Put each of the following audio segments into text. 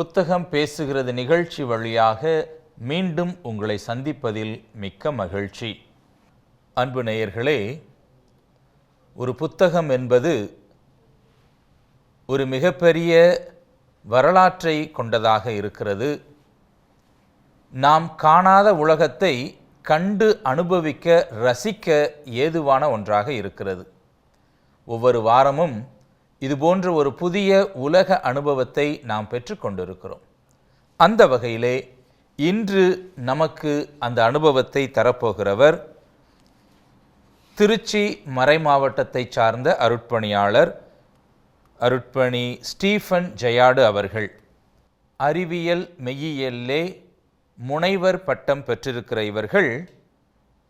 புத்தகம் பேசுகிறது நிகழ்ச்சி வழியாக மீண்டும் உங்களை சந்திப்பதில் மிக்க மகிழ்ச்சி. அன்பு நேயர்களே ஒரு புத்தகம் என்பது ஒரு மிகப்பெரிய வரலாற்றை கொண்டதாக இருக்கிறது. நாம் காணாத உலகத்தை கண்டு அனுபவிக்க ரசிக்க ஏதுவான ஒன்றாக இருக்கிறது. ஒவ்வொரு வாரமும் இது போன்ற ஒரு புதிய உலக அனுபவத்தை நாம் பெற்றுக்கொண்டிருக்கிறோம். அந்த வகையிலே இன்று நமக்கு அந்த அனுபவத்தை தரப்போகிறவர் திருச்சி மறைமாவட்டத்தை சார்ந்த அருட்பணியாளர் அருட்பணி ஸ்டீஃபன் ஜெயாடு அவர்கள். அறிவியல் மெய்யியல்லே முனைவர் பட்டம் பெற்றிருக்கிற இவர்கள்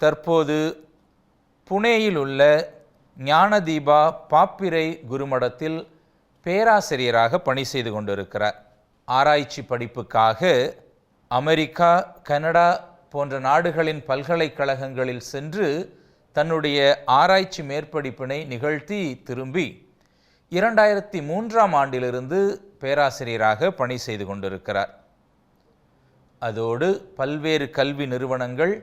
தற்போது புனேயில் உள்ள ஞானதீபா பாப்பிரை குருமடத்தில் பேராசிரியராக பணி செய்து கொண்டிருக்கிறார். ஆராய்ச்சி படிப்புக்காக அமெரிக்கா கனடா போன்ற நாடுகளின் பல்கலைக்கழகங்களில் சென்று தன்னுடைய ஆராய்ச்சி மேற்படிப்பினை நிகழ்த்தி திரும்பி இரண்டாயிரத்தி மூன்றாம் ஆண்டிலிருந்து பேராசிரியராக பணி செய்து கொண்டிருக்கிறார். அதோடு பல்வேறு கல்வி நிறுவனங்கள்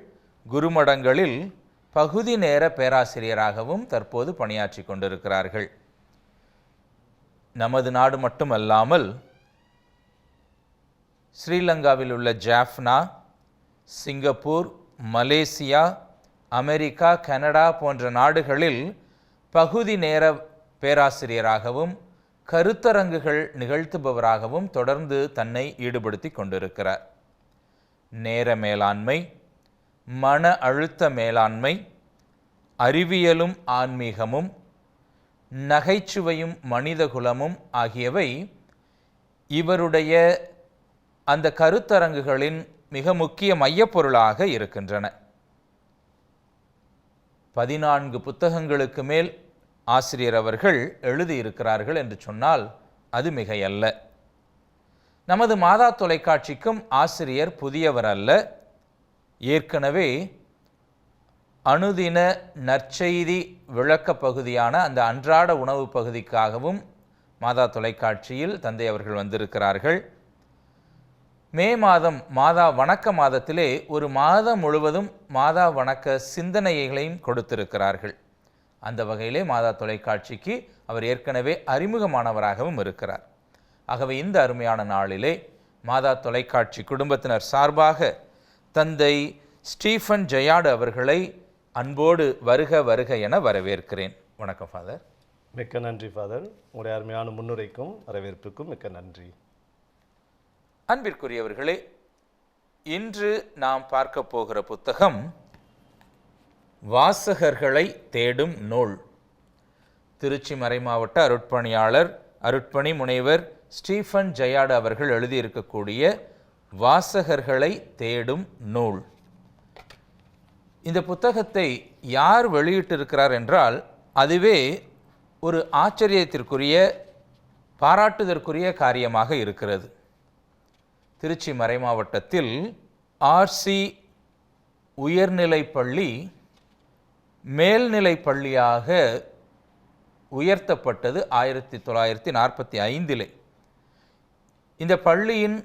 குருமடங்களில் பகுதி நேர பேராசிரியராகவும் தற்போது பணியாற்றி கொண்டிருக்கிறார்கள். நமது நாடு மட்டுமல்லாமல் ஸ்ரீலங்காவில் உள்ள Jaffna Singapore Malaysia America Canada போன்ற நாடுகளில் பகுதி நேர பேராசிரியராகவும் கருத்தரங்குகள் நிகழ்த்துபவராகவும் தொடர்ந்து தன்னை ஈடுபடுத்தி கொண்டிருக்கிறார். நேர மேலாண்மை மன அழுத்த மேலாண்மை அறிவியலும் ஆன்மீகமும் நகைச்சுவையும் மனிதகுலமும் ஆகியவை இவருடைய அந்த கருத்தரங்குகளின் மிக முக்கிய மையப்பொருளாக இருக்கின்றன. பதினான்கு புத்தகங்களுக்கு மேல் ஆசிரியர் அவர்கள் எழுதியிருக்கிறார்கள் என்று சொன்னால் அது மிகையல்ல. நமது மாதா தொலைக்காட்சிக்கும் ஆசிரியர் புதியவர் அல்ல. ஏற்கனவே அனுதின நற்செய்தி விளக்க பகுதியான அந்த அன்றாட உணவு பகுதிக்காகவும் மாதா தொலைக்காட்சியில் தந்தை அவர்கள் வந்திருக்கிறார்கள். மே மாதம் மாதா வணக்க மாதத்திலே ஒரு மாதம் முழுவதும் மாதா வணக்க சிந்தனைகளையும் கொடுத்திருக்கிறார்கள். அந்த வகையிலே மாதா தொலைக்காட்சிக்கு அவர் ஏற்கனவே அறிமுகமானவராகவும் இருக்கிறார். ஆகவே இந்த அருமையான நாளிலே மாதா தொலைக்காட்சி குடும்பத்தினர் சார்பாக தந்தை ஸ்டீஃபன் ஜெயாடு அவர்களை அன்போடு வருக வருக என வரவேற்கிறேன். வணக்கம் ஃபாதர் மிக்க நன்றி ஃபாதர் உங்களுடைய அருமையான முன்னுரைக்கும் வரவேற்புக்கும் மிக்க நன்றி. அன்பிற்குரியவர்களே இன்று நாம் பார்க்க போகிற புத்தகம் வாசகர்களை தேடும் நூல். திருச்சி மறைமாவட்ட அருட்பணியாளர் அருட்பணி முனைவர் ஸ்டீஃபன் ஜெயாடு அவர்கள் எழுதியிருக்கக்கூடிய வாசகர்களை தேடும் நூல். இந்த புத்தகத்தை யார் வெளியிட்டிருக்கிறார் என்றால் அதுவே ஒரு ஆச்சரியத்திற்குரிய பாராட்டுதற்குரிய காரியமாக இருக்கிறது. திருச்சி மறைமாவட்டத்தில் ஆர்சி உயர்நிலை பள்ளி மேல்நிலை பள்ளியாக உயர்த்தப்பட்டது ஆயிரத்தி தொள்ளாயிரத்தி நாற்பத்தி ஐந்திலே. இந்த பள்ளியின்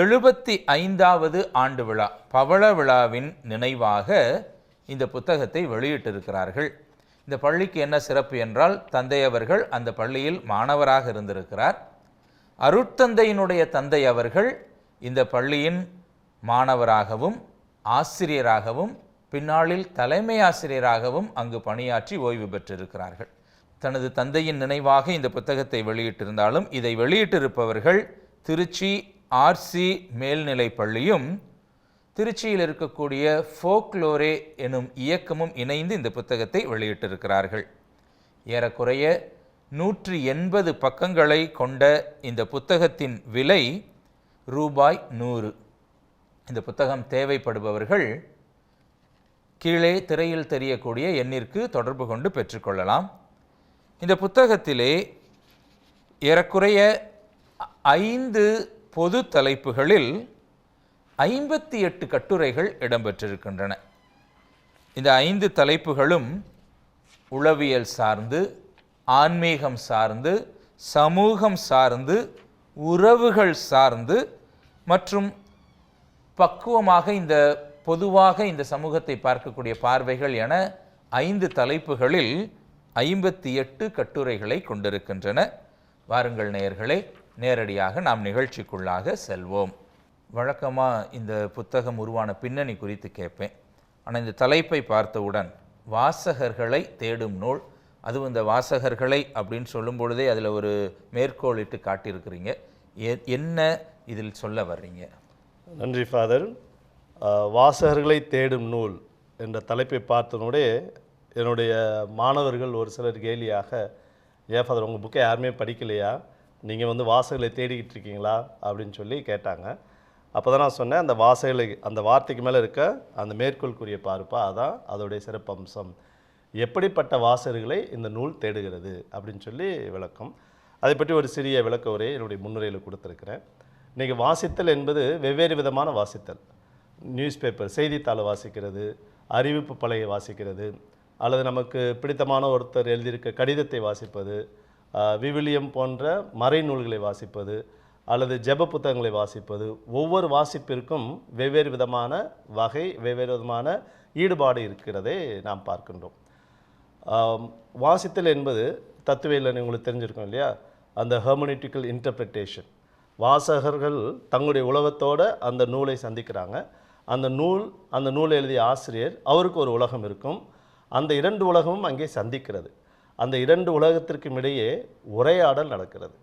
எழுபத்தி ஐந்தாவது ஆண்டு விழா பவள விழாவின் நினைவாக இந்த புத்தகத்தை வெளியிட்டிருக்கிறார்கள். இந்த பள்ளிக்கு என்ன சிறப்பு என்றால் தந்தை அவர்கள் அந்த பள்ளியில் மாணவராக இருந்திருக்கிறார். அருட்தந்தையினுடைய தந்தை அவர்கள் இந்த பள்ளியின் மாணவராகவும் ஆசிரியராகவும் பின்னாளில் தலைமை ஆசிரியராகவும் அங்கு பணியாற்றி ஓய்வு பெற்றிருக்கிறார்கள். தனது தந்தையின் நினைவாக இந்த புத்தகத்தை வெளியிட்டிருந்தாலும் இதை வெளியிட்டிருப்பவர்கள் திருச்சி ஆர்சி மேல்நிலைப் பள்ளியும் திருச்சியில் இருக்கக்கூடிய ஃபோக்லோரே எனும் இயக்கமும் இணைந்து இந்த புத்தகத்தை வெளியிட்டிருக்கிறார்கள். ஏறக்குறைய நூற்றி எண்பது பக்கங்களை கொண்ட இந்த புத்தகத்தின் விலை ரூபாய் நூறு. இந்த புத்தகம் தேவைப்படுபவர்கள் கீழே திரையில் தெரியக்கூடிய எண்ணிற்கு தொடர்பு கொண்டு பெற்றுக்கொள்ளலாம். இந்த புத்தகத்திலே ஏறக்குறைய ஐந்து பொது தலைப்புகளில் ஐம்பத்தி எட்டு கட்டுரைகள் இடம்பெற்றிருக்கின்றன. இந்த ஐந்து தலைப்புகளும் உளவியல் சார்ந்து ஆன்மீகம் சார்ந்து சமூகம் சார்ந்து உறவுகள் சார்ந்து மற்றும் பக்குவமாக இந்த பொதுவாக இந்த சமூகத்தை பார்க்கக்கூடிய பார்வைகள் என ஐந்து தலைப்புகளில் ஐம்பத்தி எட்டு கட்டுரைகளை கொண்டிருக்கின்றன. வாருங்கள் நேயர்களே நேரடியாக நாம் நிகழ்ச்சிக்குள்ளாக செல்வோம். வழக்கமாக இந்த புத்தகம் உருவான பின்னணி குறித்து கேட்பேன். ஆனால் இந்த தலைப்பை பார்த்தவுடன் வாசகர்களை தேடும் நூல் அதுவும் இந்த வாசகர்களை அப்படின்னு சொல்லும் பொழுதே அதில் ஒரு மேற்கோளிட்டு காட்டியிருக்கிறீங்க. என்ன இதில் சொல்ல வர்றீங்க? நன்றி ஃபாதர். வாசகர்களை தேடும் நூல் என்ற தலைப்பை பார்த்தனுடைய என்னுடைய மாணவர்கள் ஒரு சிலர் கேலியாக ஏன் ஃபாதர் உங்கள் புக்கை யாருமே படிக்கலையா? நீங்கள் வந்து வாசகளை தேடிக்கிட்டு இருக்கீங்களா அப்படின்னு சொல்லி கேட்டாங்க. அப்போ தான் நான் சொன்னேன் அந்த வாசகளை அந்த வார்த்தைக்கு மேலே இருக்க அந்த மேற்கோள்குரிய பார்ப்பா அதான் அதோடைய சிறப்பம்சம். எப்படிப்பட்ட வாசகர்களை இந்த நூல் தேடுகிறது அப்படின்னு சொல்லி விளக்கம். அதை பற்றி ஒரு சிறிய விளக்க உரையை என்னுடைய முன்னுரையில் கொடுத்துருக்கிறேன். இன்றைக்கி வாசித்தல் என்பது வெவ்வேறு விதமான வாசித்தல். நியூஸ் பேப்பர் செய்தித்தாளை வாசிக்கிறது அறிவிப்பு பலகை வாசிக்கிறது அல்லது நமக்கு பிடித்தமான ஒருத்தர் எழுதியிருக்க கடிதத்தை வாசிப்பது விவிலியம் போன்ற மறைநூல்களை வாசிப்பது அல்லது ஜெப புத்தகங்களை வாசிப்பது ஒவ்வொரு வாசிப்பிற்கும் வெவ்வேறு விதமான வகை வெவ்வேறு விதமான ஈடுபாடு இருக்கிறதை நாம் பார்க்கின்றோம். வாசித்தல் என்பது தத்துவையில் உங்களுக்கு தெரிஞ்சிருக்கும் இல்லையா? அந்த ஹெர்மனிட்டிக்கல் இன்டர்பிரிட்டேஷன் வாசகர்கள் தங்களுடைய உலகத்தோட அந்த நூலை சந்திக்கிறாங்க. அந்த நூல் அந்த நூலை எழுதிய ஆசிரியர் அவருக்கு ஒரு உலகம் இருக்கும். அந்த இரண்டு உலகமும் அங்கே சந்திக்கிறது. அந்த இரண்டு உலகத்திற்கும் இடையே உரையாடல் நடக்கிறது.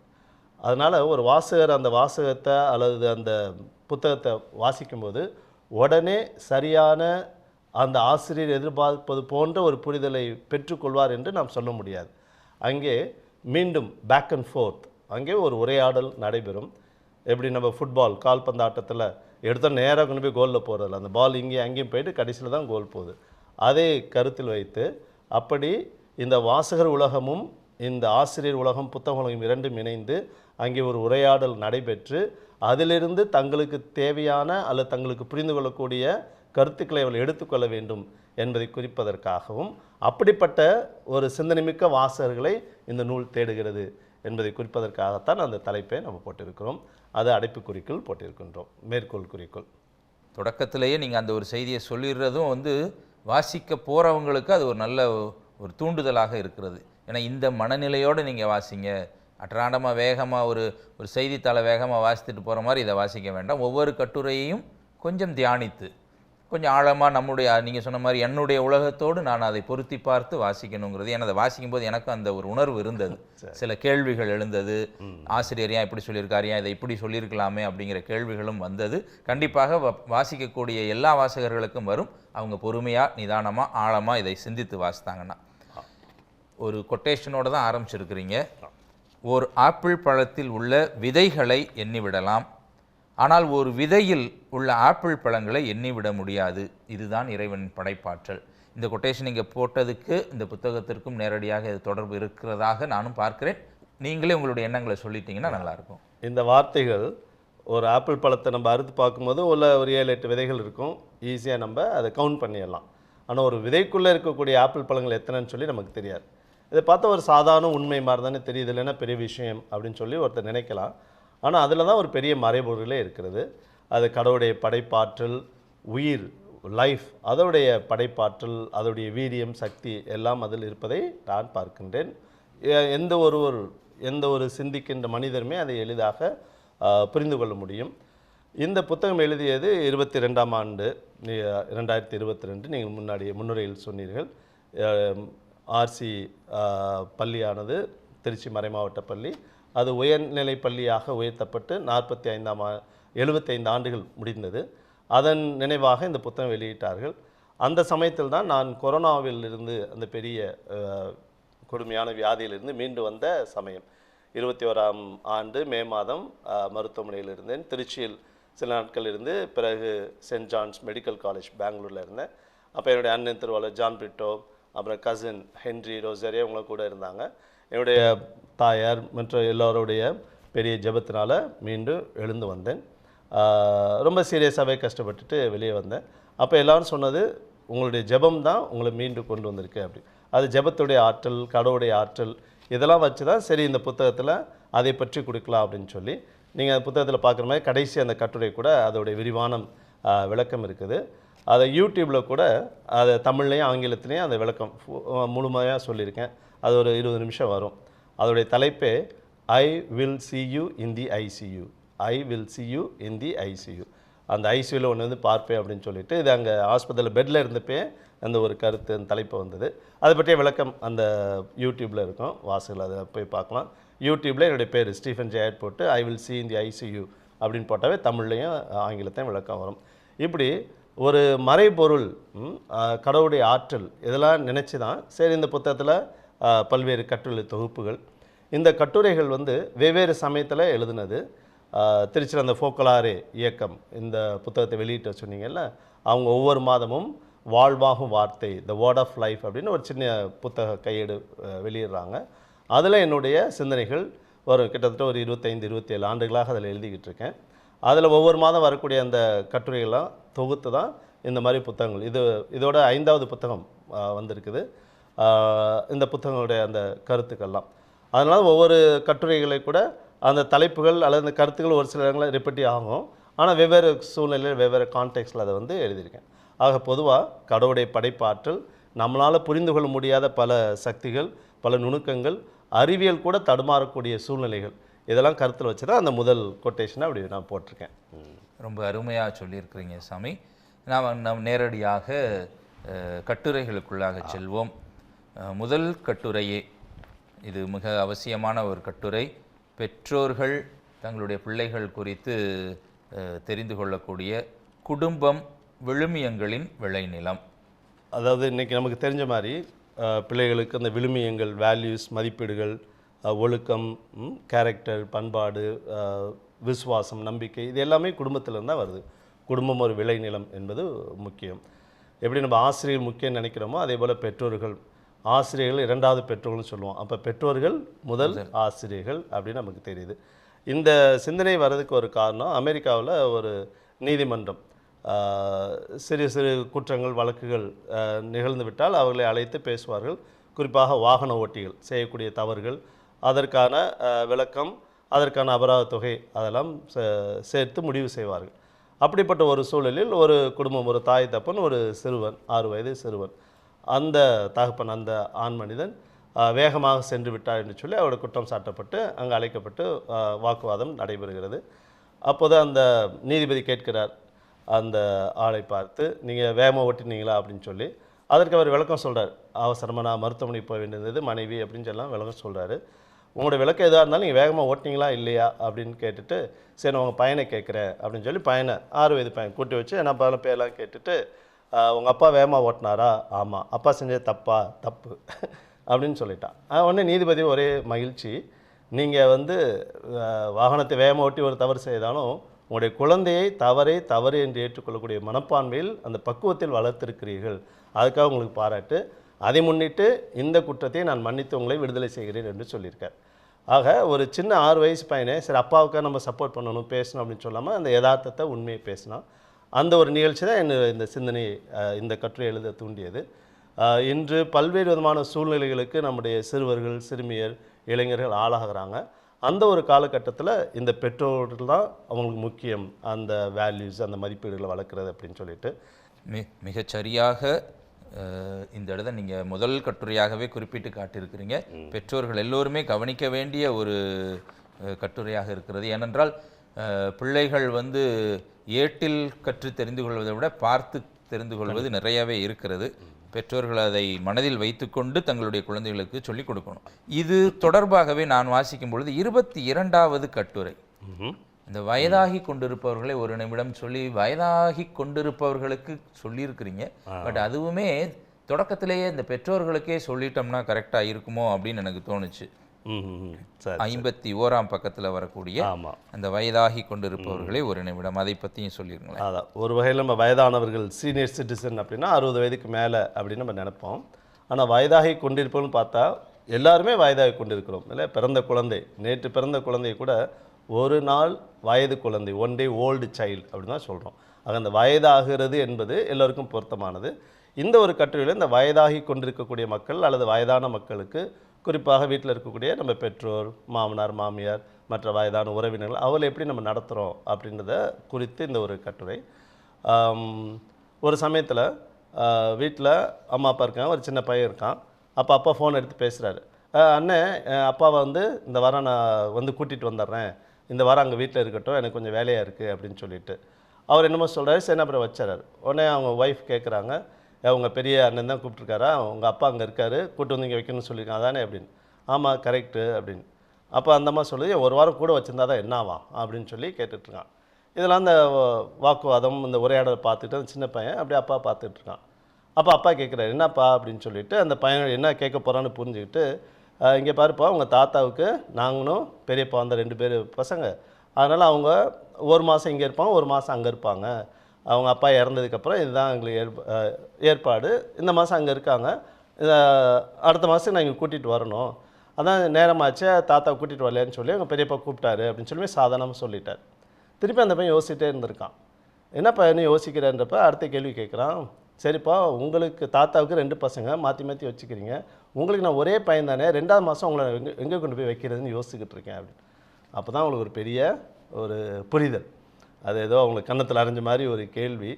அதனால் ஒரு வாசகர் அந்த வாசகத்தை அல்லது அந்த புத்தகத்தை வாசிக்கும்போது உடனே சரியான அந்த ஆசிரியர் எதிர்பார்ப்பது போன்ற ஒரு புரிதலை பெற்றுக்கொள்வார் என்று நாம் சொல்ல முடியாது. அங்கே மீண்டும் பேக் அண்ட் ஃபோர்த் அங்கே ஒரு உரையாடல் நடைபெறும். எப்படி நம்ம ஃபுட்பால் கால்பந்து ஆட்டத்தில் எடுத்த நேராக கொண்டு போய் கோலில் போகிறதில்ல அந்த பால் இங்கேயும் அங்கேயும் போயிட்டு கடைசியில் தான் கோல் போகுது. அதை கருத்தில் வைத்து அப்படி இந்த வாசகர் உலகமும் இந்த ஆசிரியர் உலகம் புத்தக உலகம் இரண்டும் இணைந்து அங்கே ஒரு உரையாடல் நடைபெற்று அதிலிருந்து தங்களுக்கு தேவையான அல்லது தங்களுக்கு புரிந்து கொள்ளக்கூடிய கருத்துக்களை அவள் எடுத்துக்கொள்ள வேண்டும் என்பதை குறிப்பதற்காகவும் அப்படிப்பட்ட ஒரு சிந்தனைமிக்க வாசகர்களை இந்த நூல் தேடுகிறது என்பதை குறிப்பதற்காகத்தான் அந்த தலைப்பை நம்ம போட்டிருக்கிறோம். அது அடைப்புக்குறிக்குள் போட்டிருக்கின்றோம். மேற்கோள் குறிக்குள். தொடக்கத்திலேயே நீங்கள் அந்த ஒரு செய்தியை சொல்லிடுறதும் வந்து வாசிக்க போகிறவங்களுக்கு அது ஒரு நல்ல ஒரு தூண்டுதலாக இருக்கிறது. ஏன்னா இந்த மனநிலையோடு நீங்கள் வாசிங்க. அன்றாடமாக வேகமாக ஒரு ஒரு செய்தித்தாளை வேகமாக வாசித்துட்டு போகிற மாதிரி இதை வாசிக்க வேண்டாம். ஒவ்வொரு கட்டுரையையும் கொஞ்சம் தியானித்து கொஞ்சம் ஆழமாக நம்முடைய நீங்கள் சொன்ன மாதிரி என்னுடைய உலகத்தோடு நான் அதை பொருத்தி பார்த்து வாசிக்கணுங்கிறது. ஏன்னா அதை வாசிக்கும்போது எனக்கும் அந்த ஒரு உணர்வு இருந்தது. சில கேள்விகள் எழுந்தது. ஆசிரியர் ஏன் இப்படி சொல்லியிருக்காரு? ஏன் இதை இப்படி சொல்லியிருக்கலாமே? அப்படிங்கிற கேள்விகளும் வந்தது. கண்டிப்பாக வ- வாசிக்கக்கூடிய எல்லா வாசகர்களுக்கும் வரும். அவங்க பொறுமையாக நிதானமாக ஆழமாக இதை சிந்தித்து வாசித்தாங்கன்னா. ஒரு கொட்டேஷனோடு தான் ஆரம்பிச்சிருக்கிறீங்க. ஒரு ஆப்பிள் பழத்தில் உள்ள விதைகளை எண்ணிவிடலாம் ஆனால் ஒரு விதையில் உள்ள ஆப்பிள் பழங்களை எண்ணிவிட முடியாது. இதுதான் இறைவனின் படைப்பாற்றல். இந்த கொட்டேஷன் இங்கே போட்டதுக்கு இந்த புத்தகத்திற்கும் நேரடியாக இது தொடர்பு இருக்கிறதாக நானும் பார்க்கிறேன். நீங்களே உங்களுடைய எண்ணங்களை சொல்லிட்டீங்கன்னா நல்லாயிருக்கும். இந்த வார்த்தைகள் ஒரு ஆப்பிள் பழத்தை நம்ம அறுத்து பார்க்கும்போது உள்ள ஒரு ஏழு எட்டு விதைகள் இருக்கும். ஈஸியாக நம்ம அதை கவுண்ட் பண்ணிடலாம். ஆனால் ஒரு விதைக்குள்ளே இருக்கக்கூடிய ஆப்பிள் பழங்கள் எத்தனைன்னு சொல்லி நமக்கு தெரியாது. இதை பார்த்தா ஒரு சாதாரண உண்மை மாதிரி தானே தெரியுது இல்லைன்னா பெரிய விஷயம் அப்படின்னு சொல்லி ஒருத்தர் நினைக்கலாம். ஆனால் அதில் தான் ஒரு பெரிய மறைபொருளே இருக்கிறது அது கடவுளுடைய படைப்பாற்றல் உயிர் லைஃப் அதோடைய படைப்பாற்றல் அதோடைய வீரியம் சக்தி எல்லாம் அதில் இருப்பதை நான் பார்க்கின்றேன். எந்த ஒரு ஒரு எந்த ஒரு சிந்திக்கின்ற மனிதருமே அதை எளிதாக புரிந்து கொள்ள முடியும். இந்த புத்தகம் எழுதியது இருபத்தி ரெண்டாம் ஆண்டு இரண்டாயிரத்தி இருபத்தி ரெண்டு நீங்கள் முன்னாடி முன்னுரையில் சொன்னீர்கள். ஆர்சி பள்ளியானது திருச்சி மறைமாவட்ட பள்ளி. அது உயர்நிலை பள்ளியாக உயர்த்தப்பட்டு நாற்பத்தி ஐந்தாம் ஆ எழுபத்தைந்து ஆண்டுகள் முடிந்தது. அதன் நினைவாக இந்த புத்தகம் வெளியிட்டார்கள். அந்த சமயத்தில் தான் நான் கொரோனாவில் இருந்து அந்த பெரிய கொடுமையான வியாதியிலிருந்து மீண்டு வந்த சமயம். இருபத்தி ஓராம் ஆண்டு மே மாதம் மருத்துவமனையில் இருந்தேன். திருச்சியில் சில நாட்கள் இருந்து பிறகு சென்ட் ஜான்ஸ் மெடிக்கல் காலேஜ் பெங்களூரில் இருந்தேன். அப்போ என்னுடைய அண்ணன் திருவாளர் ஜான் பிரிட்டோ அப்புறம் கசின் ஹென்ரி ரோசரியா இவங்க கூட இருந்தாங்க. என்னுடைய தாயார் மற்ற எல்லோருடைய பெரிய ஜபத்தினால் மீண்டும் எழுந்து வந்தேன். ரொம்ப சீரியஸாகவே கஷ்டப்பட்டுட்டு வெளியே வந்தேன். அப்போ எல்லாரும் சொன்னது உங்களுடைய ஜெபம் தான் உங்களை மீண்டும் கொண்டு வந்திருக்கு அப்படி. அது ஜெபத்துடைய ஆற்றல் கடவுளுடைய ஆற்றல் இதெல்லாம் வச்சு தான் சரி இந்த புத்தகத்தில் அதை பற்றி கொடுக்கலாம் அப்படின்னு சொல்லி. நீங்கள் அந்த புத்தகத்தில் பார்க்குற மாதிரி கடைசி அந்த கட்டுரை கூட அதோடைய விரிவான விளக்கம் இருக்குது. அதை யூடியூப்பில் கூட அதை தமிழ்லையும் ஆங்கிலத்துலேயும் அந்த விளக்கம் முழுமையாக சொல்லியிருக்கேன். அது ஒரு இருபது நிமிஷம் வரும். அதோடைய தலைப்பே I will see you in the ICU I will see you in the ICU அந்த ஐசியூவில் ஒன்று வந்து பார்ப்பேன் அப்படின்னு சொல்லிட்டு இது அங்கே ஹாஸ்பிட்டலில் பெட்டில் இருந்தப்பே அந்த ஒரு கருத்து அந்த தலைப்பு வந்தது. அதை பற்றிய விளக்கம் அந்த யூடியூப்பில் இருக்கும். வாசல் அதை போய் பார்க்கலாம். யூடியூப்பில் என்னுடைய பேர் ஸ்டீஃபன் ஜெயட் போட்டு I will see in the ICU அப்படின்னு போட்டாவே தமிழ்லையும் ஆங்கிலத்தையும் விளக்கம் வரும். இப்படி ஒரு மறைபொருள் கடவுளுடைய ஆற்றல் இதெல்லாம் நினச்சி தான் சரி இந்த புத்தகத்தில் பல்வேறு கட்டுரை தொகுப்புகள். இந்த கட்டுரைகள் வந்து வெவ்வேறு சமயத்தில் எழுதுனது. திருச்சியில் அந்த ஃபோக்கலாரே இயக்கம் இந்த புத்தகத்தை வெளியிட்ட சொன்னீங்கல்ல அவங்க ஒவ்வொரு மாதமும் வாழ்வாகும் வார்த்தை த வேர்ட் ஆஃப் லைஃப் அப்படின்னு ஒரு சின்ன புத்தக கையேடு வெளியிடுறாங்க. அதில் என்னுடைய சிந்தனைகள் வரும் கிட்டத்தட்ட ஒரு இருபத்தைந்து இருபத்தேழு ஆண்டுகளாக அதில் எழுதிக்கிட்டு இருக்கேன். அதில் ஒவ்வொரு மாதம் வரக்கூடிய அந்த கட்டுரைகள்லாம் தொகுத்து தான் இந்த மாதிரி புத்தகங்கள். இது இதோட ஐந்தாவது புத்தகம் வந்திருக்குது. இந்த புத்தகங்களுடைய அந்த கருத்துக்கள்லாம். அதனால் ஒவ்வொரு கட்டுரைகளை கூட அந்த தலைப்புகள் அல்லது அந்த கருத்துக்கள் ஒரு சில இடங்களில் ரிப்பீட் ஆகும். ஆனால் வெவ்வேறு சூழ்நிலையில் வெவ்வேறு கான்டெக்ஸ்டில் அதை வந்து எழுதியிருக்கேன். ஆக பொதுவாக கடவுளுடைய படைப்பாற்றல் நம்மளால் புரிந்து கொள்ள முடியாத பல சக்திகள் பல நுணுக்கங்கள் அறிவியல் கூட தடுமாறக்கூடிய சூழ்நிலைகள். இதெல்லாம் கருத்தில் வச்சு தான் அந்த முதல் கொட்டேஷனை அப்படி நான் போட்டிருக்கேன். ரொம்ப அருமையாக சொல்லியிருக்கிறீங்க சாமி. நாம் நம் நேரடியாக கட்டுரைகளுக்குள்ளாக செல்வோம். முதல் கட்டுரையே இது மிக அவசியமான ஒரு கட்டுரை. பெற்றோர்கள் தங்களுடைய பிள்ளைகள் குறித்து தெரிந்து கொள்ளக்கூடிய குடும்பம் விழுமியங்களின் விளைநிலம். அதாவது இன்றைக்கி நமக்கு தெரிஞ்ச மாதிரி பிள்ளைகளுக்கு அந்த விழுமியங்கள் வேல்யூஸ் மதிப்பீடுகள் ஒழுக்கம் கேரக்டர் பண்பாடு விசுவாசம் நம்பிக்கை இது எல்லாமே குடும்பத்திலேருந்து தான் வருது. குடும்பம் ஒரு விளைநிலம் என்பது முக்கியம். எப்படி நம்ம ஆசிரியர் முக்கியம் நினைக்கிறோமோ அதே போல் பெற்றோர்கள். ஆசிரியர்கள் இரண்டாவது பெற்றோர்கள்னு சொல்லுவோம். அப்போ பெற்றோர்கள் முதல் ஆசிரியர்கள் அப்படின்னு நமக்கு தெரியுது. இந்த சிந்தனை வர்றதுக்கு ஒரு காரணம் அமெரிக்காவில் ஒரு நீதிமன்றம் சிறு சிறு குற்றங்கள் வழக்குகள் நிகழ்ந்து விட்டால் அவர்களை அழைத்து பேசுவார்கள். குறிப்பாக வாகன ஓட்டிகள் செய்யக்கூடிய தவறுகள் அதற்கான விளக்கம் அதற்கான அபராத தொகை அதெல்லாம் சே- சேர்த்து முடிவு செய்வார்கள். அப்படிப்பட்ட ஒரு சூழலில் ஒரு குடும்பம் ஒரு தாய் தப்பன் ஒரு சிறுவன் ஆறு வயது சிறுவன் அந்த தகப்பன் அந்த ஆண் மனிதன் வேகமாக சென்று விட்டார் என்று சொல்லி அவரோட குற்றம் சாட்டப்பட்டு அங்கே அழைக்கப்பட்டு வாக்குவாதம் நடைபெறுகிறது. அப்போது அந்த நீதிபதி கேட்கிறார் அந்த ஆளை பார்த்து நீங்கள் வேகமாக ஓட்டினீங்களா? அப்படின்னு சொல்லி. அதற்கு அவர் விளக்கம் சொல்கிறார் அவசரமாக நான் மருத்துவமனைக்கு போக வேண்டியது மனைவி? அப்படின்னு சொல்லலாம் விளக்கம் சொல்கிறாரு உங்களோட விளக்கம் எதாக இருந்தாலும் நீங்கள் வேகமாக ஓட்டினீங்களா இல்லையா அப்படின்னு கேட்டுட்டு சரி நான் உங்கள் பையனை கேட்குறேன் அப்படின்னு சொல்லி பையனை ஆறு வயது பையன் கூட்டி வச்சு என்ன பல பேரெலாம் கேட்டுட்டு உங்கள் அப்பா வேகமாக ஓட்டினாரா? ஆமாம் அப்பா செஞ்சது தப்பா தப்பு அப்படின்னு சொல்லிட்டான். உடனே நீதிபதி ஒரே மகிழ்ச்சி நீங்கள் வந்து வாகனத்தை வேகமாக ஓட்டி ஒரு தவறு செய்தாலும் உங்களுடைய குழந்தையை தவறே தவறு என்று ஏற்றுக்கொள்ளக்கூடிய மனப்பான்மையில் அந்த பக்குவத்தில் வளர்த்திருக்கிறீர்கள். அதுக்காக உங்களுக்கு பாராட்டு அதை முன்னிட்டு இந்த குற்றத்தை நான் மன்னித்து உங்களை விடுதலை செய்கிறேன் என்று சொல்லியிருக்கார். ஆக ஒரு சின்ன ஆறு வயசு பையனே சரி அப்பாவுக்காக நம்ம சப்போர்ட் பண்ணணும் பேசணும் அப்படின்னு சொல்லாமல் அந்த யதார்த்தத்தை உண்மையை பேசினான். அந்த ஒரு நிகழ்ச்சி தான் என்ன இந்த சிந்தனை இந்த கட்டுரை எழுத தூண்டியது. இன்று பல்வேறு விதமான சூழ்நிலைகளுக்கு நம்முடைய சிறுவர்கள் சிறுமியர் இளைஞர்கள் ஆளாகிறாங்க. அந்த ஒரு காலகட்டத்தில் இந்த பெற்றோர்கள் தான் அவங்களுக்கு முக்கியம் அந்த வேல்யூஸ் அந்த மதிப்பீடுகளை வளர்க்குறது அப்படின்னு சொல்லிட்டு. மி மிகச்சரியாக இந்த இடத்த நீங்கள் முதல் கட்டுரையாகவே குறிப்பிட்டு காட்டியிருக்கிறீங்க. பெற்றோர்கள் எல்லோருமே கவனிக்க வேண்டிய ஒரு கட்டுரையாக இருக்கிறது. ஏனென்றால் பிள்ளைகள் வந்து ஏட்டில் கற்று தெரிந்து கொள்வதை விட பார்த்து தெரிந்து கொள்வது நிறையவே இருக்கிறது. பெற்றோர்கள் அதை மனதில் வைத்துக்கொண்டு தங்களுடைய குழந்தைகளுக்கு சொல்லிக் கொடுக்கணும். இது தொடர்பாகவே நான் வாசிக்கும் பொழுது இருபத்தி இரண்டாவது கட்டுரை. இந்த வயதாகி கொண்டிருப்பவர்களை ஒரு நிமிடம் சொல்லி வயதாகி கொண்டிருப்பவர்களுக்கு சொல்லியிருக்கிறீங்க. பட் அதுவுமே தொடக்கத்திலேயே இந்த பெற்றோர்களுக்கே சொல்லிட்டோம்னா கரெக்டாக இருக்குமோ அப்படின்னு எனக்கு தோணுச்சு. ஐம்பத்தி ஓராம் பக்கத்தில் வரக்கூடிய அந்த வயதாகி கொண்டிருப்பவர்களை ஒரு நிமிடம் அதை பற்றியும் சொல்லிருங்களேன். அதான். ஒரு வகையில் நம்ம வயதானவர்கள் சீனியர் சிட்டிசன் அப்படின்னா அறுபது வயதுக்கு மேலே அப்படின்னு நம்ம நினைப்போம். ஆனால் வயதாகி கொண்டிருப்போம்னு பார்த்தா எல்லாருமே வயதாகி கொண்டிருக்கிறோம். இல்லை பிறந்த குழந்தை நேற்று பிறந்த குழந்தை கூட ஒரு நாள் வயது குழந்தை ஒன் டே ஓல்டு சைல்டு அப்படின்னு தான் சொல்கிறோம் ஆக அந்த வயதாகிறது என்பது எல்லோருக்கும் பொருத்தமானது. இந்த ஒரு கட்டுரையில் இந்த வயதாகி கொண்டிருக்கக்கூடிய மக்கள் அல்லது வயதான மக்களுக்கு குறிப்பாக வீட்டில் இருக்கக்கூடிய நம்ம பெற்றோர் மாமனார் மாமியார் மற்ற வயதான உறவினர்கள் அவளை எப்படி நம்ம நடத்துகிறோம் அப்படின்றத குறித்து இந்த ஒரு கட்டுரை. ஒரு சமயத்தில் வீட்டில் அம்மா அப்பா இருக்காங்க ஒரு சின்ன பையன் இருக்கான். அப்போ அப்பா ஃபோன் எடுத்து பேசுகிறாரு அண்ணே அப்பாவை வந்து இந்த வாரம் நான் வந்து கூட்டிகிட்டு வந்துடுறேன். இந்த வாரம் அங்கே வீட்டில் இருக்கட்டும் எனக்கு கொஞ்சம் வேலையாக இருக்குது அப்படின்னு சொல்லிட்டு. அவர் என்னமோ சொல்கிறாரு சரி அப்புறம் வச்சிடறாரு உடனே அவங்க ஒய்ஃப் கேட்குறாங்க அவங்க பெரிய அண்ணன் தான் கூப்பிட்ருக்காரா உங்கள் அப்பா அங்கே இருக்கார் கூட்டு வந்து இங்கே வைக்கணும்னு சொல்லியிருக்காங்க அதானே? அப்படின்னு. ஆமாம் கரெக்டு அப்படின்னு. அப்போ அந்த அம்மா சொல்லுது ஒரு வாரம் கூட வச்சுருந்தா தான் என்னவா அப்படின்னு சொல்லி கேட்டுட்ருக்கான். இதெல்லாம் அந்த வாக்குவாதம் இந்த உரையாடலை பார்த்துட்டு அந்த சின்ன பையன் அப்படியே அப்பா பார்த்துட்ருக்கான். அப்போ அப்பா கேட்குறாரு என்னப்பா? அப்படின்னு சொல்லிட்டு அந்த பையன் என்ன கேட்க போகிறான்னு புரிஞ்சுக்கிட்டு இங்கே பாருப்பா உங்கள் தாத்தாவுக்கு நாங்களும் பெரியப்பா அந்த ரெண்டு பேர் பசங்க. அதனால் அவங்க ஒரு மாதம் இங்கே இருப்பாங்க ஒரு மாதம் அங்கே இருப்பாங்க. அவங்க அப்பா இறந்ததுக்கப்புறம் இதுதான் எங்களுக்கு ஏற்ப ஏற்பாடு. இந்த மாதம் அங்கே இருக்காங்க. அடுத்த மாதம் நான் இங்கே கூட்டிகிட்டு வரணும். அதான் நேரமாச்சு தாத்தா கூட்டிகிட்டு வரலையான்னு சொல்லி அவங்க பெரியப்பா கூப்பிட்டாரு அப்படின்னு சொல்லி சாதாரணமாக சொல்லிட்டார். திருப்பி அந்த பையன் யோசிச்சுட்டே இருந்திருக்கான். என்னப்பா என்ன யோசிக்கிறேன்றப்ப அடுத்த கேள்வி கேட்குறான் சரிப்பா உங்களுக்கு தாத்தாவுக்கு ரெண்டு பசங்க மாற்றி மாற்றி வச்சுக்கிறீங்க. உங்களுக்கு நான் ஒரே பையன் தானே ரெண்டாவது மாதம் உங்களை எங்கே எங்கே கொண்டு போய் வைக்கிறதுன்னு யோசிச்சுக்கிட்டு இருக்கேன் அப்படின்னு. அப்போ தான் அவங்களுக்கு ஒரு பெரிய ஒரு புரிதல். அது ஏதோ அவங்களுக்கு கன்னத்தில் அரைஞ்ச மாதிரி ஒரு கேள்வி.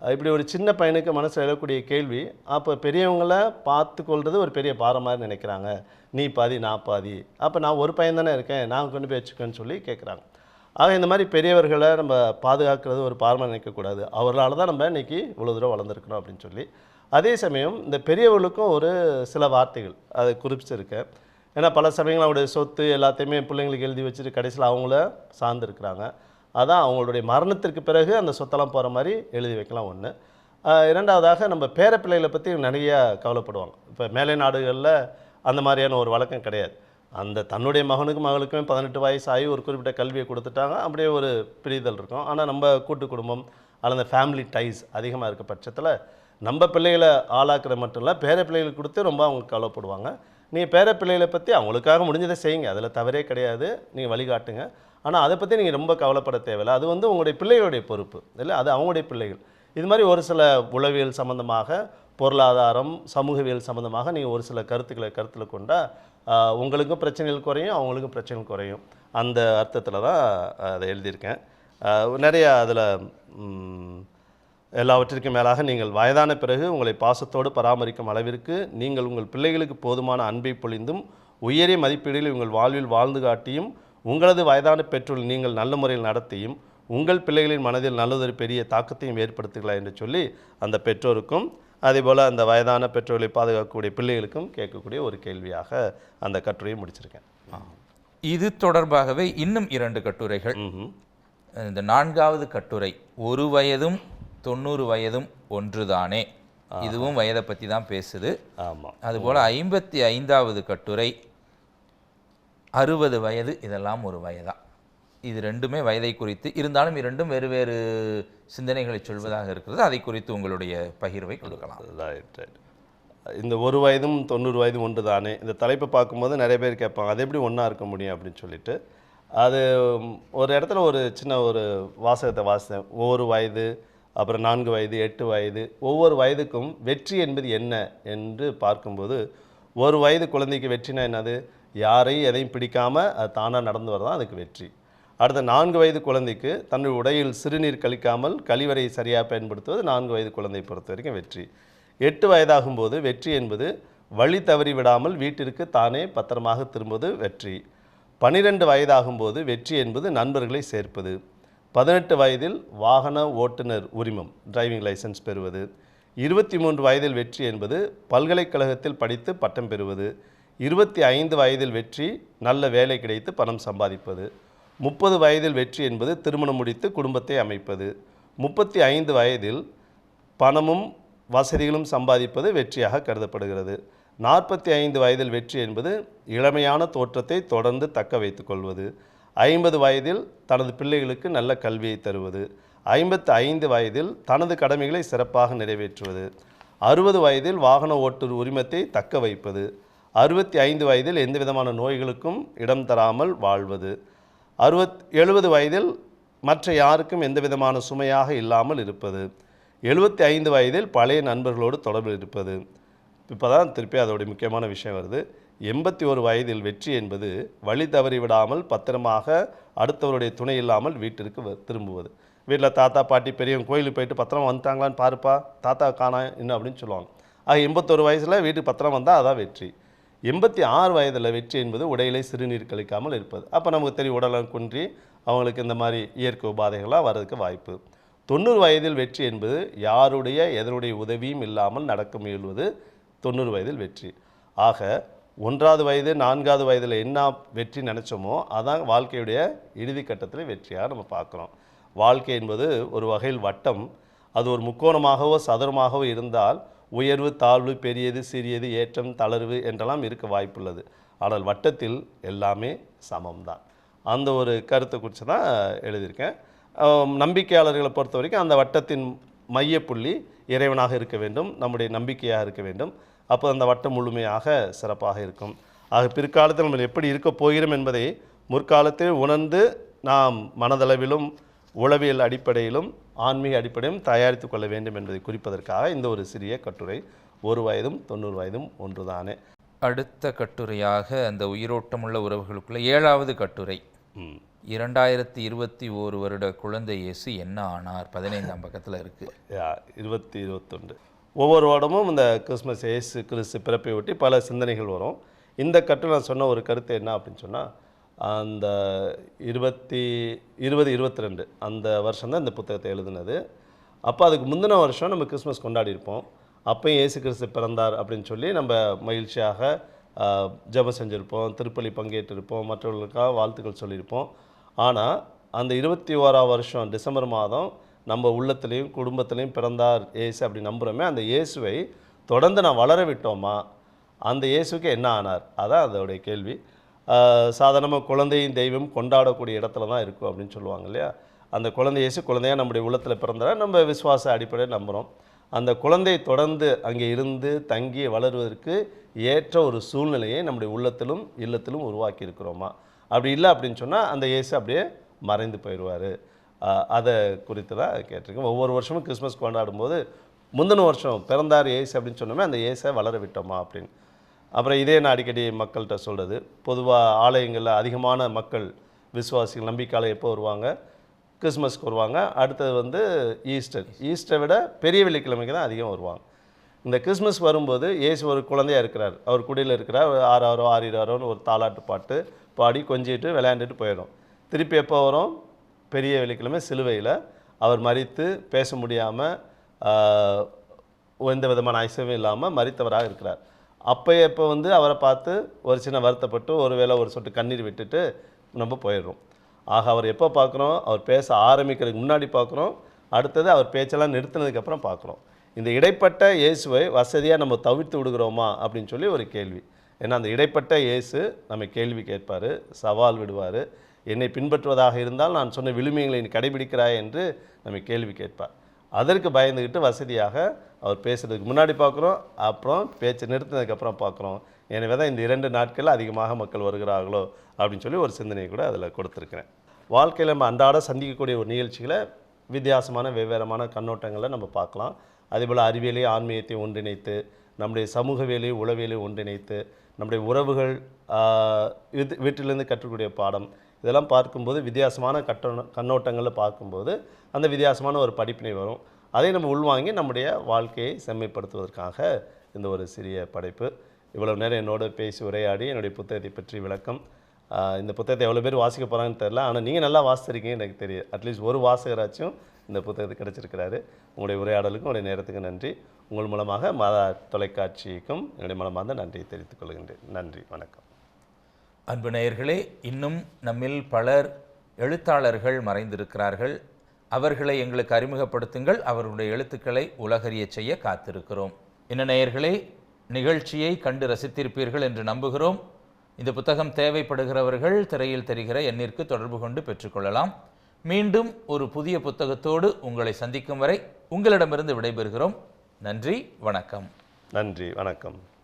இப்படி ஒரு சின்ன பையனுக்கு மனசில் எழக்கூடிய கேள்வி. அப்போ பெரியவங்கள பார்த்து கொள்வது ஒரு பெரிய பாரம் மாதிரி நினைக்கிறாங்க. நீ பாதி நான் பாதி. அப்போ நான் ஒரு பையன் தானே இருக்கேன் நான் கொண்டு போய் வச்சுக்கேன்னு சொல்லி கேட்குறாங்க ஆக இந்த மாதிரி பெரியவர்களை நம்ம பாதுகாக்கிறது ஒரு பார்மல் நினைக்கக்கூடாது அவர்களால் தான் நம்ம இன்னைக்கு இவ்வளோ தூரம் வளர்ந்துருக்கணும் அப்படின்னு சொல்லி. அதே சமயம் இந்த பெரியவர்களுக்கும் ஒரு சில வார்த்தைகள் அதை குறிப்பிச்சிருக்கேன் ஏன்னா பல சமயங்கள் அவங்களுடைய சொத்து எல்லாத்தையுமே பிள்ளைங்களுக்கு எழுதி வச்சுட்டு கடைசியில் அவங்கள சார்ந்திருக்கிறாங்க. அதான் அவங்களுடைய மரணத்திற்கு பிறகு அந்த சொத்தெல்லாம் போகிற மாதிரி எழுதி வைக்கலாம் ஒன்று இரண்டாவதாக நம்ம பேரப்பிள்ளைகளை பற்றி நிறைய கவலைப்படுவாங்க. இப்போ மேலை நாடுகளில் அந்த மாதிரியான ஒரு வழக்கம் கிடையாது. அந்த தன்னுடைய மகனுக்கும் மகளுக்குமே பதினெட்டு வயசு ஆகி ஒரு குறிப்பிட்ட கல்வியை கொடுத்துட்டாங்க. அப்படியே ஒரு பிரிதல் இருக்கும். ஆனால் நம்ம கூட்டு குடும்பம் அல்லது ஃபேமிலி டைஸ் அதிகமாக இருக்க பட்சத்தில் நம்ம பிள்ளைகளை ஆளாக்குறது மட்டும் இல்லை பேர பிள்ளைகளுக்கு கொடுத்து ரொம்ப அவங்க கவலைப்படுவாங்க. நீங்கள் பேர பிள்ளைகளை பற்றி அவங்களுக்காக முடிஞ்சதை செய்யுங்க. அதில் தவறே கிடையாது. நீங்கள் வழிகாட்டுங்க. ஆனால் அதை பற்றி நீங்கள் ரொம்ப கவலைப்பட தேவையில்லை. அது வந்து உங்களுடைய பிள்ளைகளுடைய பொறுப்பு. இல்லை அது அவங்களுடைய பிள்ளைகள். இது மாதிரி ஒரு சில உளவியல் சம்மந்தமாக பொருளாதாரம் சமூகவியல் சம்மந்தமாக நீங்கள் ஒரு சில கருத்துக்களை கருத்தில் கொண்டால் உங்களுக்கும் பிரச்சனைகள் குறையும் அவங்களுக்கும் பிரச்சனைகள் குறையும். அந்த அர்த்தத்தில் தான் அதை எழுதியிருக்கேன். நிறையா நிறைய அதில் எல்லாவற்றிற்கும் மேலாக நீங்கள் வயதான பிறகு உங்களை பாசத்தோடு பராமரிக்கும் அளவிற்கு நீங்கள் உங்கள் பிள்ளைகளுக்கு போதுமான அன்பை பொழிந்தும் உயரிய மதிப்பீடுகளில் உங்கள் வாழ்வில் வாழ்ந்து காட்டியும் உங்களது வயதான பெற்றோர் நீங்கள் நல்ல முறையில் நடத்தியும் உங்கள் பிள்ளைகளின் மனதில் நல்லதொரு பெரிய தாக்கத்தையும் ஏற்படுத்துகிறா என்று சொல்லி அந்த பெற்றோருக்கும் அதேபோல் அந்த வயதான பெற்றோர்களை பாதுகாக்கக்கூடிய பிள்ளைகளுக்கும் கேட்கக்கூடிய ஒரு கேள்வியாக அந்த கட்டுரையை முடிச்சிருக்கேன். இது தொடர்பாகவே இன்னும் இரண்டு கட்டுரைகள். இந்த நான்காவது கட்டுரை ஒரு வயதும் தொண்ணூறு வயதும் ஒன்றுதானே. இதுவும் வயதை பற்றி தான் பேசுது. ஆமாம் அதுபோல் ஐம்பத்தி ஐந்தாவது கட்டுரை அறுபது வயது இதெல்லாம் ஒரு வயதா? இது ரெண்டுமே வயதை குறித்து இருந்தாலும் இரண்டும் வேறு வேறு சிந்தனைகளை சொல்வதாக இருக்கிறது. அதை குறித்து உங்களுடைய பகிர்வை கொடுக்கலாம். ரைட் ரைட் இந்த ஒரு வயதும் தொண்ணூறு வயதும் ஒன்று தானே? இந்த தலைப்பை பார்க்கும்போது நிறைய பேர் கேட்பாங்க அது எப்படி ஒன்றா இருக்க முடியும்? அப்படின்னு சொல்லிட்டு. அது ஒரு இடத்துல ஒரு சின்ன ஒரு வாசகத்தை வாசித்தேன். ஒவ்வொரு வயது அப்புறம் நான்கு வயது எட்டு வயது. ஒவ்வொரு வயதுக்கும் வெற்றி என்பது என்ன என்று பார்க்கும்போது ஒரு வயது குழந்தைக்கு வெற்றினா என்னது? யாரையும் எதையும் பிடிக்காமல் அது தானாக நடந்து வரதான் அதுக்கு வெற்றி. அடுத்த நான்கு வயது குழந்தைக்கு தன்னுடைய உடையில் சிறுநீர் கழிக்காமல் கழிவறை சரியாக பயன்படுத்துவது நான்கு வயது குழந்தையை பொறுத்த வரைக்கும் வெற்றி. எட்டு வயதாகும்போது வெற்றி என்பது வழி தவறி விடாமல் வீட்டிற்கு தானே பத்திரமாக திரும்புவது வெற்றி. பன்னிரெண்டு வயதாகும்போது வெற்றி என்பது நண்பர்களை சேர்ப்பது. பதினெட்டு வயதில் வாகன ஓட்டுநர் உரிமம் டிரைவிங் லைசென்ஸ் பெறுவது. இருபத்தி மூன்று வயதில் வெற்றி என்பது பல்கலைக்கழகத்தில் படித்து பட்டம் பெறுவது. இருபத்தி ஐந்து வயதில் வெற்றி நல்ல வேலை கிடைத்து பணம் சம்பாதிப்பது. முப்பது வயதில் வெற்றி என்பது திருமணம் முடித்து குடும்பத்தை அமைப்பது. முப்பத்தி ஐந்து வயதில் பணமும் வசதிகளும் சம்பாதிப்பது வெற்றியாக கருதப்படுகிறது. நாற்பத்தி ஐந்து வயதில் வெற்றி என்பது இளமையான தோற்றத்தை தொடர்ந்து தக்க வைத்து கொள்வது. ஐம்பது வயதில் தனது பிள்ளைகளுக்கு நல்ல கல்வியை தருவது. ஐம்பத்து ஐந்து வயதில் தனது கடமைகளை சிறப்பாக நிறைவேற்றுவது. அறுபது வயதில் வாகன ஓட்டு உரிமத்தை தக்க வைப்பது. அறுபத்தி ஐந்து வயதில் எந்த விதமான நோய்களுக்கும் இடம் தராமல் வாழ்வது. அறுபத் எழுபது வயதில் மற்ற யாருக்கும் எந்த விதமான சுமையாக இல்லாமல் இருப்பது. எழுபத்தி ஐந்து வயதில் பழைய நண்பர்களோடு தொடர்பில் இருப்பது. இப்போ தான் திருப்பி அதோடைய முக்கியமான விஷயம் வருது. எண்பத்தி ஒரு வயதில் வெற்றி என்பது வழி தவறி விடாமல் பத்திரமாக அடுத்தவருடைய துணை இல்லாமல் வீட்டிற்கு வ- திரும்புவது. வீட்டில் தாத்தா பாட்டி பெரியவங்க கோயிலுக்கு போயிட்டு பத்திரம் வந்துட்டாங்களான்னு பாருப்பா தாத்தா காணா என்ன அப்படின்னு சொல்லுவாங்க. ஆக எண்பத்தொரு வயசில் வீட்டுக்கு பத்திரம் வந்தால் அதான் வெற்றி. எண்பத்தி ஆறு வயதில் வெற்றி என்பது உடையிலே சிறுநீர் கழிக்காமல் இருப்பது. அப்போ நமக்கு தெரியும் உடலம் குன்றி அவங்களுக்கு இந்த மாதிரி இயற்கை உபாதைகளாக வர்றதுக்கு வாய்ப்பு. தொண்ணூறு வயதில் வெற்றி என்பது யாருடைய எதனுடைய உதவியும் இல்லாமல் நடக்க முயல்வது தொண்ணூறு வயதில் வெற்றி. ஆக ஒன்றாவது வயது நான்காவது வயதில் என்ன வெற்றி நினச்சோமோ அதான் வாழ்க்கையுடைய இறுதி கட்டத்தில் வெற்றியாக நம்ம பார்க்குறோம். வாழ்க்கை என்பது ஒரு வகையில் வட்டம். அது ஒரு முக்கோணமாகவோ சதுரமாகவோ இருந்தால் உயர்வு தாழ்வு பெரியது சிறியது ஏற்றம் தளர்வு என்றெல்லாம் இருக்க வாய்ப்புள்ளது. ஆனால் வட்டத்தில் எல்லாமே சமம்தான். அந்த ஒரு கருத்தை குறித்து தான் எழுதியிருக்கேன். நம்பிக்கையாளர்களை பொறுத்த வரைக்கும் அந்த வட்டத்தின் மையப்புள்ளி இறைவனாக இருக்க வேண்டும் நம்முடைய நம்பிக்கையாக இருக்க வேண்டும். அப்போ அந்த வட்டம் முழுமையாக சிறப்பாக இருக்கும். ஆக பிற்காலத்தில் நம்ம எப்படி இருக்க போகிறோம் என்பதை முற்காலத்தில் உணர்ந்து நாம் மனதளவிலும் உளவியல் அடிப்படையிலும் ஆன்மீக அடிப்படையிலும் தயாரித்து கொள்ள வேண்டும் என்பதை குறிப்பதற்காக இந்த ஒரு சிறிய கட்டுரை ஒரு வயதும் தொண்ணூறு வயதும் ஒன்றுதானே. அடுத்த கட்டுரையாக அந்த உயிரோட்டமுள்ள உறவுகளுக்குள்ள ஏழாவது கட்டுரை. இரண்டாயிரத்தி இருபத்தி ஓரு வருட குழந்தை இயேசு என்ன ஆனார்? பதினைந்தாம் பக்கத்தில் இருக்கு. யா, இருபத்தி இருபத்தொன்று. ஒவ்வொரு வருடமும் இந்த கிறிஸ்மஸ் இயேசு கிறிஸ்து பிறப்பை ஒட்டி பல சிந்தனைகள் வரும். இந்த கட்டு நான் சொன்ன ஒரு கருத்து என்ன அப்படின்னு சொன்னால் அந்த இருபத்தி இருபது இருபத்தி ரெண்டு அந்த வருஷம் தான் இந்த புத்தகத்தை எழுதுனது. அப்போ அதுக்கு முந்தின வருஷம் நம்ம கிறிஸ்மஸ் கொண்டாடி இருப்போம் அப்பயும் இயேசு கிறிஸ்து பிறந்தார் அப்படின்னு சொல்லி நம்ம மகிழ்ச்சியாக ஜபம் ஜெபம் செஞ்சுருப்போம் திருப்பலி பங்கேற்றிருப்போம் மற்றவர்களுக்காக வாழ்த்துக்கள் சொல்லியிருப்போம். ஆனால் அந்த இருபத்தி ஓராம் வருஷம் டிசம்பர் மாதம் நம்ம உள்ளத்துலேயும் குடும்பத்துலேயும் பிறந்தார் இயேசு அப்படி நம்புகிறோமே அந்த இயேசுவை தொடர்ந்து நான் வளர விட்டோமா? அந்த இயேசுக்கு என்ன ஆனார்? அதான் அதோடைய கேள்வி. சாதாரணமாக குழந்தையும் தெய்வம் கொண்டாடக்கூடிய இடத்துல தான் இருக்கும் அப்படின்னு சொல்லுவாங்க இல்லையா? அந்த குழந்தை இயேசு குழந்தையாக நம்முடைய உள்ளத்தில் பிறந்தார் நம்ம விசுவாச அடிப்படையில் நம்புகிறோம் அந்த குழந்தை தொடர்ந்து அங்கே இருந்து தங்கி வளருவதற்கு ஏற்ற ஒரு சூழ்நிலையை நம்முடைய உள்ளத்திலும் இல்லத்திலும் உருவாக்கி இருக்கிறோமா? அப்படி இல்லை அப்படின்னு சொன்னால் அந்த இயேசு அப்படியே மறைந்து போயிடுவார். அதை குறித்து தான் கேட்டிருக்கேன். ஒவ்வொரு வருஷமும் கிறிஸ்மஸ் கொண்டாடும்போது முந்தின வருஷம் பிறந்தார் இயேசு அப்படின்னு சொன்னோமே அந்த இயேசை வளர விட்டோமா அப்படின்னு. அப்புறம் இதே நான் அடிக்கடி மக்கள்கிட்ட சொல்கிறது பொதுவாக ஆலயங்களில் அதிகமான மக்கள் விசுவாசிகள் நம்பிக்கையால் எப்போ வருவாங்க? கிறிஸ்மஸ்க்கு வருவாங்க. அடுத்தது வந்து ஈஸ்டர். ஈஸ்டரை விட பெரிய வெள்ளிக்கிழமைக்கு தான் அதிகம் வருவாங்க. இந்த கிறிஸ்மஸ் வரும்போது இயேசு ஒரு குழந்தையாக இருக்கிறார். அவர் குடியில் இருக்கிறார். ஆறாரோ ஆறிராரோன்னு ஒரு தாலாட்டு பாட்டு பாடி கொஞ்சிட்டு விளையாண்டுட்டு போயிடும். திருப்பி எப்போ வரும்? பெரிய வெள்ளிக்கிழமை சிலுவையில். அவர் மறித்து பேச முடியாமல் எந்த விதமான ஐசமும் இல்லாமல் மறித்தவராக இருக்கிறார். அப்போ எப்போ வந்து அவரை பார்த்து ஒரு சின்ன வருத்தப்பட்டு ஒரு வேளை ஒரு சொட்டு கண்ணீர் விட்டுட்டு நம்ம போயிடுறோம். ஆக அவர் எப்போ பார்க்குறோம்? அவர் பேச ஆரம்பிக்கிறதுக்கு முன்னாடி பார்க்குறோம். அடுத்தது அவர் பேச்செல்லாம் நிறுத்தினதுக்கப்புறம் பார்க்குறோம். இந்த இடைப்பட்ட இயேசுவை வசதியாக நம்ம தவிர்த்து விடுகிறோமா அப்படின்னு சொல்லி ஒரு கேள்வி. ஏன்னா அந்த இடைப்பட்ட இயேசு நம்ம கேள்வி கேட்பார் சவால் விடுவார். என்னை பின்பற்றுவதாக இருந்தால் நான் சொன்ன விழுமியங்களை நீ கடைபிடிக்கிறாய் என்று நம்ம கேள்வி கேட்பார். அதற்கு பயந்துக்கிட்டு வசதியாக அவர் பேசுகிறதுக்கு முன்னாடி பார்க்குறோம் அப்புறம் பேச்சை நிறுத்தினதுக்கப்புறம் பார்க்குறோம். எனவே தான் இந்த இரண்டு நாட்களில் அதிகமாக மக்கள் வருகிறார்களோ அப்படின்னு சொல்லி ஒரு சிந்தனையை கூட அதில் கொடுத்துருக்கிறேன். வாழ்க்கையில் நம்ம அன்றாட சந்திக்கக்கூடிய ஒரு நிகழ்ச்சிகளை வித்தியாசமான வெவ்வேறமான கண்ணோட்டங்களை நம்ம பார்க்கலாம். அதேபோல் அறிவியலையும் ஆன்மீகத்தையும் ஒன்றிணைத்து நம்முடைய சமூக வேலையும் உளவியலையும் ஒன்றிணைத்து நம்முடைய உறவுகள் இது வீட்டிலிருந்து கற்றுக்கூடிய பாடம் இதெல்லாம் பார்க்கும்போது வித்தியாசமான கட்டண கண்ணோட்டங்களில் பார்க்கும்போது அந்த வித்தியாசமான ஒரு படிப்பினை வரும். அதை நம்ம உள்வாங்கி நம்முடைய வாழ்க்கையை செம்மைப்படுத்துவதற்காக இந்த ஒரு சிறிய படைப்பு. இவ்வளவு நேரம் என்னோடு பேசி உரையாடி என்னுடைய புத்தகத்தை பற்றி விளக்கம் இந்த புத்தகத்தை எவ்வளோ பேர் வாசிக்க போகிறாங்கன்னு தெரில ஆனால் நீங்கள் நல்லா வாசிச்சிருக்கீங்க எனக்கு தெரியும் அட்லீஸ்ட் ஒரு வாசகராச்சும் இந்த புத்தகத்துக்கு கிடச்சிருக்கிறாரு. உங்களுடைய உரையாடலுக்கும் உங்களுடைய நேரத்துக்கு நன்றி. உங்கள் மூலமாக மாதா தொலைக்காட்சிக்கும் என்னுடைய மூலமாக நன்றியை தெரிவித்துக் கொள்கின்றேன். நன்றி வணக்கம். அன்பு நேயர்களே இன்னும் நம்மில் பலர் எழுத்தாளர்கள் மறைந்திருக்கிறார்கள். அவர்களை எங்களுக்கு அறிமுகப்படுத்துங்கள். அவருடைய எழுத்துக்களை உலகறிய செய்ய காத்திருக்கிறோம். என்ன நேயர்களே நிகழ்ச்சியை கண்டு ரசித்திருப்பீர்கள் என்று நம்புகிறோம். இந்த புத்தகம் தேவைப்படுகிறவர்கள் திரையில் தெரிகிற எண்ணிற்கு தொடர்பு கொண்டு பெற்றுக்கொள்ளலாம். மீண்டும் ஒரு புதிய புத்தகத்தோடு உங்களை சந்திக்கும் வரை உங்களிடமிருந்து விடைபெறுகிறோம். நன்றி வணக்கம். நன்றி வணக்கம்.